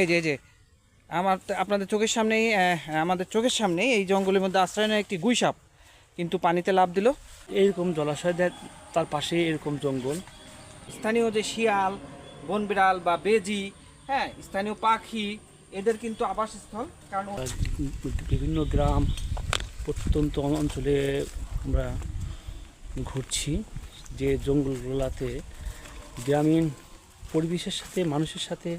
এই যে এই যে আমার আপনাদের চোখের সামনেই আমাদের চোখের সামনেই এই জঙ্গলের মধ্যে আশ্রয় নেয় একটি গুইসাপ কিন্তু পানিতে লাভ দিল। এইরকম জলাশয় দেয় তার পাশে এরকম জঙ্গল। স্থানীয় যে শিয়াল বন বিড়াল বা বেজি হ্যাঁ স্থানীয় পাখি এদের কিন্তু আবাসস্থল। কারণ বিভিন্ন গ্রাম প্রত্যন্ত অঞ্চলে আমরা ঘুরছি যে জঙ্গলগুলোতে গ্রামীণ পরিবেশের সাথে মানুষের সাথে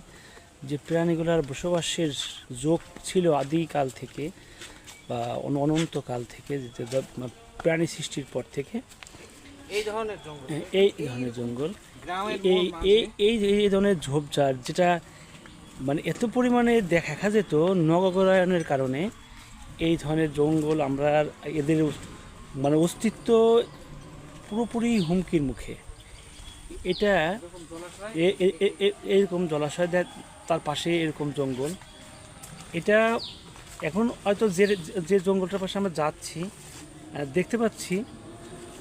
যে প্রাণীগুলোর বসবাসের যোগ ছিল আদিকাল থেকে বা অন- অনন্তকাল থেকে যে যে প্রাণী সৃষ্টির পর থেকে এই ধরনের জঙ্গল। এই ধরনের জঙ্গল। এই এই এই এই ধরনের ঝোপঝাড় যেটা মানে এত পরিমাণে দেখা যেত নগরায়নের কারণে এই ধরনের জঙ্গল আমরা এদের মানে অস্তিত্ব পুরোপুরি হুমকির মুখে। এটা এরকম জলাশয় তার পাশে এরকম জঙ্গল। এটা এখন হয়তো যে যে জঙ্গলটার পাশে আমরা যাচ্ছি দেখতে পাচ্ছি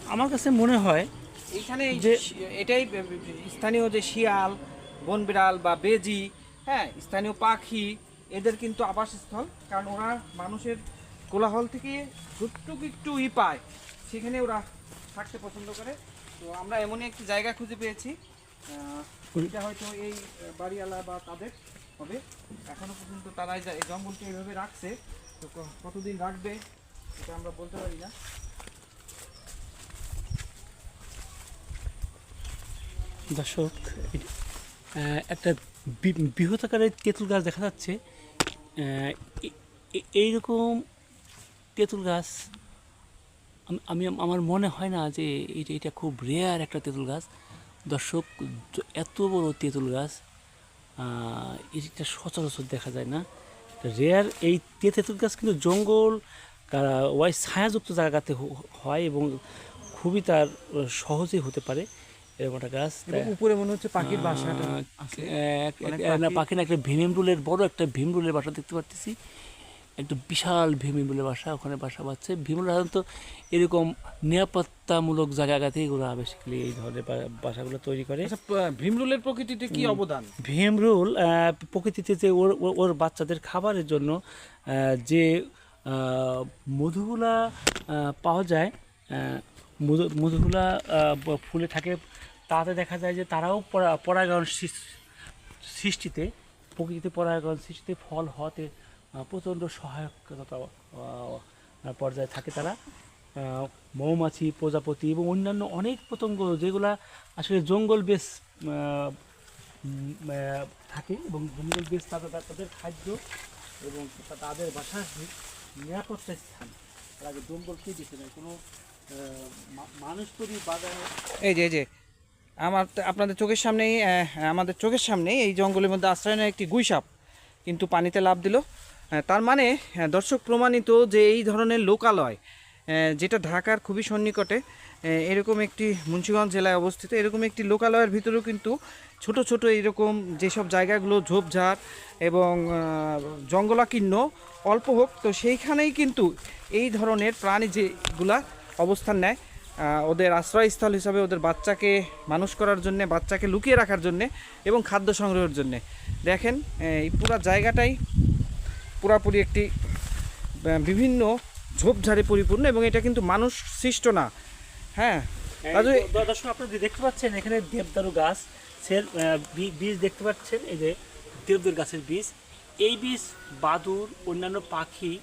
আমার কাছে মনে হয় এইখানে এই যে- এটাই স্থানীয় যে শিয়াল বন বিড়াল বা বেজি হ্যাঁ স্থানীয় পাখি এদের কিন্তু আবাসস্থল। কারণ ওরা মানুষের কোলাহল থেকে যতটুকু একটু ই পায় সেখানে ওরা থাকতে পছন্দ করে। তো আমরা এমনই একটি জায়গা খুঁজে পেয়েছি। এটা হয়তো এই বাড়িওয়ালা বা তাদের হবে। এখনও পর্যন্ত তারা এই জঙ্গলকে এইভাবে রাখছে। তো কতদিন রাখবে এটা আমরা বলতে পারি না। দর্শক একটা বৃহৎ আকারের তেঁতুল গাছ দেখা যাচ্ছে। এইরকম তেঁতুল গাছ আম- আমি আমার মনে হয় না যে এটা এটা খুব রেয়ার একটা তেঁতুল গাছ। দর্শক এত বড় তেঁতুল গাছ এটা সচরাচর দেখা যায় না। রেয়ার এই তেঁতুল গাছ কিন্তু জঙ্গল ওয়াই ছায়াযুক্ত জায়গাতে হয় এবং খুবই তার সহজেই হতে পারে এরকম একটা গাছ। উপরে মনে হচ্ছে পাখির বাসাটা না পাখি। পাখি না একটা ভীমরুলের বড় একটা ভীমরুলের বাসা দেখতে পাচ্ছি একটা বিশাল ভীমরুলের বাসা ওখানে বাসা বাঁধছে ভীমরুল সাধারণত এরকম নিরাপত্তামূলক জায়গাতেই ওরা বেসিক্যালি এই ধরনের বাসাগুলো তৈরি করে। আচ্ছা ভীমরুলের প্রকৃতিতে কি অবদান? ভীমরুল প্রকৃতিতে যে ওর ওর- বাচ্চাদের খাবারের জন্য যে মধুগুলা পাওয়া যায় মধু মধুগুলা ফুলে থাকে তাতে দেখা যায় যে তারাও পরা- পরাগায়ন সৃষ্টিতে প্রকৃতিতে পরাগায়ন সৃষ্টিতে ফল হতে প্রচণ্ড সহায়কতা পর্যায়ে থাকে তারা। মৌমাছি, প্রজাপতি এবং অন্যান্য অনেক পতঙ্গ যেগুলা আসলে জঙ্গল বেশ থাকে এবং জঙ্গল বেশ তাদের তাদের খাদ্য এবং তাদের বাসার নি- নিরাপত্তা স্থান, তার আগে জঙ্গলকে দিতে নেয় কোনো মানুষ তৈরি বাগানে এই যে যে, আমার আপনাদের চোখের সামনেই আমাদের চোখের সামনেই এই জঙ্গলের মধ্যে আশ্রয় নেয় একটি গুইসাপ কিন্তু পানিতে লাভ দিল। তার মানে দর্শক প্রমাণিত যে এই ধরনের লোকালয় যেটা ঢাকার খুবই সন্নিকটে এরকম একটি মুন্সিগঞ্জ জেলায় অবস্থিত, এরকম একটি লোকালয়ের ভিতরেও কিন্তু ছোট ছোট এরকম যেসব জায়গাগুলো ঝোপঝাড় এবং জঙ্গলাকীর্ণ অল্প হোক, তো সেইখানেই কিন্তু এই ধরনের প্রাণী যেগুলা অবস্থান নেয় ওদের আশ্রয়স্থল হিসাবে ওদের বাচ্চাকে মানুষ করার জন্যে, বাচ্চাকে লুকিয়ে রাখার জন্যে এবং খাদ্য সংগ্রহের জন্যে। দেখেন এই পুরো জায়গাটাই পুরাপুরি একটি বিভিন্ন ঝোপঝাড়ে পরিপূর্ণ এবং এটা কিন্তু মানুষ সৃষ্ট না। হ্যাঁ? রাজু দর্শক আপনারা দেখতে পাচ্ছেন এখানে দেবদারু গাছ বীজ দেখতে পাচ্ছেন এই যে দেবদারু গাছের বীজ। এই বীজ বাদুর অন্যান্য পাখি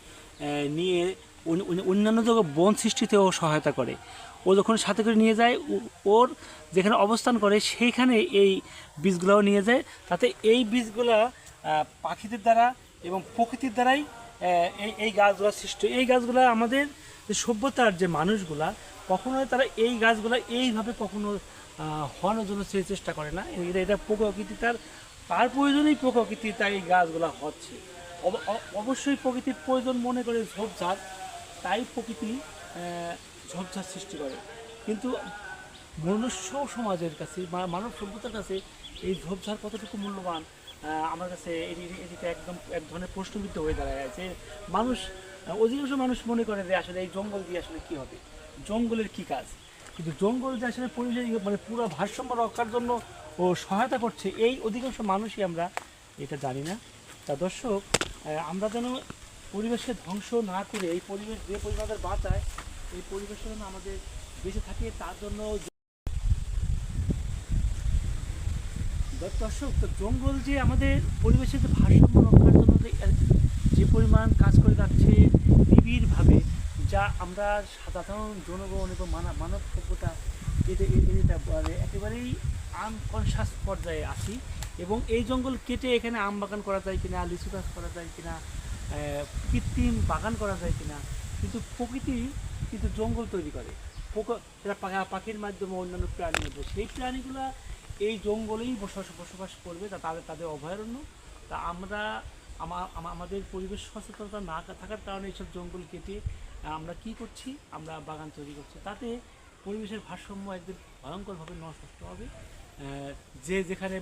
নিয়ে অন্য- অন্য- অন্যান্য জায়গায় বন সৃষ্টিতেও সহায়তা করে। ও যখন সাথে করে নিয়ে যায় ওর যেখানে অবস্থান করে সেইখানে এই বীজগুলোও নিয়ে যায়। তাতে এই বীজগুলা পাখিদের দ্বারা এবং প্রকৃতির দ্বারাই এই এই গাছগুলো সৃষ্টি এই গাছগুলো আমাদের যে সভ্যতার যে মানুষগুলা, কখনোই তারা এই গাছগুলা এইভাবে কখনো হওয়ানোর জন্য সে চেষ্টা করে না। এটা এটা প্রকৃতি তার তার প্রয়োজনেই প্রকৃতি তাই এই গাছগুলা হচ্ছে। অবশ্যই প্রকৃতির প্রয়োজন মনে করে ঝোপঝাড়, তাই প্রকৃতি ঝোপঝাড় সৃষ্টি করে। কিন্তু মনুষ্য সমাজের কাছে মানব সভ্যতার কাছে এই ঝোপঝাড় কতটুকু মূল্যবান আমার কাছে এটি- এটিতে একদম এক ধরনের প্রশ্নবিদ্ধ হয়ে দাঁড়ায় আছে। মানুষ অধিকাংশ মানুষ মনে করে যে আসলে এই জঙ্গল দিয়ে আসলে কী হবে? জঙ্গলের কি কাজ? কিন্তু জঙ্গল যে আসলে পরিবেশ মানে পুরো ভারসাম্য রক্ষার জন্য ও সহায়তা করছে, এই অধিকাংশ মানুষই আমরা এটা জানি না। তা দর্শক আমরা যেন পরিবেশকে ধ্বংস না করে এই পরিবেশ যে পরিমাণ আমাদের বাঁচায়, এই পরিবেশ যেন আমাদের বেঁচে থাকে, তার জন্য দর্শক, তো জঙ্গল যে আমাদের পরিবেশের যে ভারসাম্য রক্ষার জন্য যে পরিমাণ কাজ করে যাচ্ছে নিবিড়ভাবে, যা আমরা সাধারণ জনগণ এবং মানব সভ্যতা এটা একেবারেই আনকনসাস পর্যায়ে আছি এবং এই জঙ্গল কেটে এখানে আম বাগান করা যায় কিনা, লিচু গাছ করা যায় কিনা কৃত্রিম বাগান করা যায় কিনা, কিন্তু প্রকৃতি কিন্তু জঙ্গল তৈরি করে। পোকা- সেটা পাখির মাধ্যমে অন্যান্য প্রাণী, সেই প্রাণীগুলা এই জঙ্গলেই বসবাস বসবাস করবে, তা তাদের তাদের অভয়ারণ্য। তা আমরা, আমা- আমা- আমাদের পরিবেশ সচেতনতা না থাকার কারণে এইসব জঙ্গল কেটে আমরা কি করছি? আমরা বাগান তৈরি করছি। তাতে পরিবেশের ভারসাম্য একদিন ভয়ঙ্করভাবে নষ্ট হবে। যে যেখানে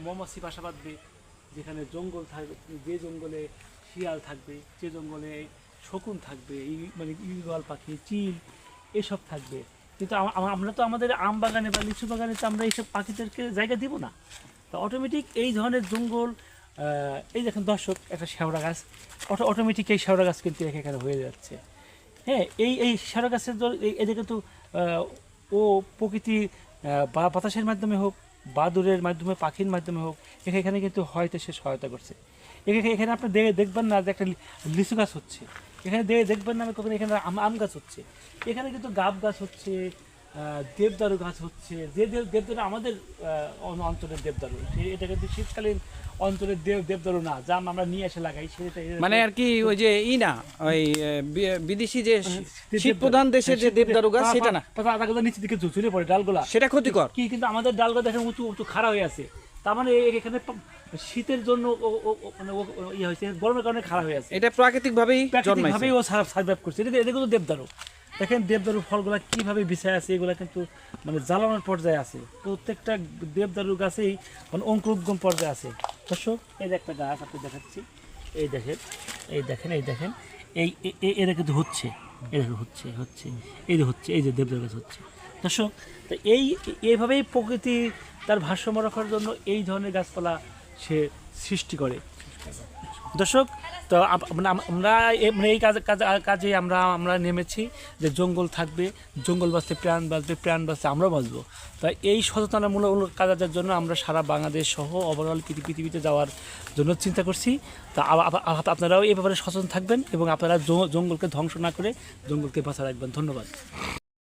মৌমাছি বাসা বাঁধবে, যেখানে জঙ্গল থাকবে, যে জঙ্গলে শিয়াল থাকবে, যে জঙ্গলে শকুন থাকবে মানে ইগল পাখি, চিল, এসব থাকবে। কিন্তু আম- আম- আমরা তো আমাদের আম বাগানে বা লিচু বাগানে তো আমরা এইসব পাখিদেরকে জায়গা দিব না। তো অটোমেটিক এই ধরনের জঙ্গল এই দেখেন দর্শক, একটা শেওড়া গাছ। অটো অটোমেটিক এই শেওড়া গাছ কিন্তু এখানে হয়ে যাচ্ছে। হ্যাঁ এই এই শেওড়া গাছের এদের কিন্তু ও প্রকৃতি বা, বাতাসের মাধ্যমে হোক বাদুরের মাধ্যমে, পাখির মাধ্যমে হোক এখা- এখানে কিন্তু হয়তো সে সহায়তা করছে। এখানে আপনি দেখবেন না যে একটা লিচু গাছ হচ্ছে। এখানে দেখে দেখবেন না কখনো এখানে আম আম গাছ হচ্ছে। এখানে কিন্তু গাব গাছ হচ্ছে দেবদারু গাছ হচ্ছে। যে দেব দেবদারু আমাদের অঞ্চলের দেবদারু। এটা কিন্তু শীতকালীন অঞ্চলের দেব দেবদারু না যা আমরা নিয়ে এসে লাগাই সেটা মানে আর কি ওই যে ই না ওই বিদেশি যে দেবদারু। শীত প্রধান দেশের যে দেবদারু। গাছ সেটা না। পা- পাতাগুলো নিচের দিকে ঝুলে পড়ে ডালগুলা। সেটা ক্ষতিকর। কি কিন্তু আমাদের ডালগুলো দেখেন উঁচু উঁচু খাড়া হয়ে আছে। তার মানে এখানে শীতের জন্য মানে ইয়ে হয়েছে গরমের কারণে খারাপ হয়ে আছে। এটা প্রাকৃতিকভাবেই ও সার্ভাইভ করছে। এটা এটা কিন্তু দেবদারু। দেখেন দেবদারু ফলগুলো কীভাবে বিছায় আছে এগুলো কিন্তু মানে জ্বালানোর পর্যায়ে আছে। প্রত্যেকটা দেবদারু গাছেই মানে অঙ্কুরোদ্গম পর্যায়ে আছে। দর্শক এই যে একটা গাছ আপনি দেখাচ্ছি। এই দেখেন এই দেখেন এই দেখেন। এই এরা কিন্তু হচ্ছে। এই হচ্ছে হচ্ছে। এই যে হচ্ছে এই যে দেবদারু গাছ হচ্ছে। দর্শক তো এই, এইভাবেই প্রকৃতি তার ভারসাম্য রাখার জন্য এই ধরনের গাছপালা সে সৃষ্টি করে। দর্শক, তো মানে আম- আমরা মানে এই কাজ, কাজ- আমরা আমরা নেমেছি যে জঙ্গল থাকবে, জঙ্গল বাঁচতে প্রাণ বাঁচবে, প্রাণ বাঁচতে আমরাও বাঁচবো। তাই এই সচেতনামূলক কাজের জন্য আমরা সারা বাংলাদেশ সহ ওভারঅল পৃথিবীতে যাওয়ার জন্য চিন্তা করছি। তা আপ- আপ- আপ- আপনারাও এই ব্যাপারে সচেতন থাকবেন এবং আপনারা জঙ্গলকে ধ্বংস না করে জঙ্গলকে বাঁচা রাখবেন। ধন্যবাদ।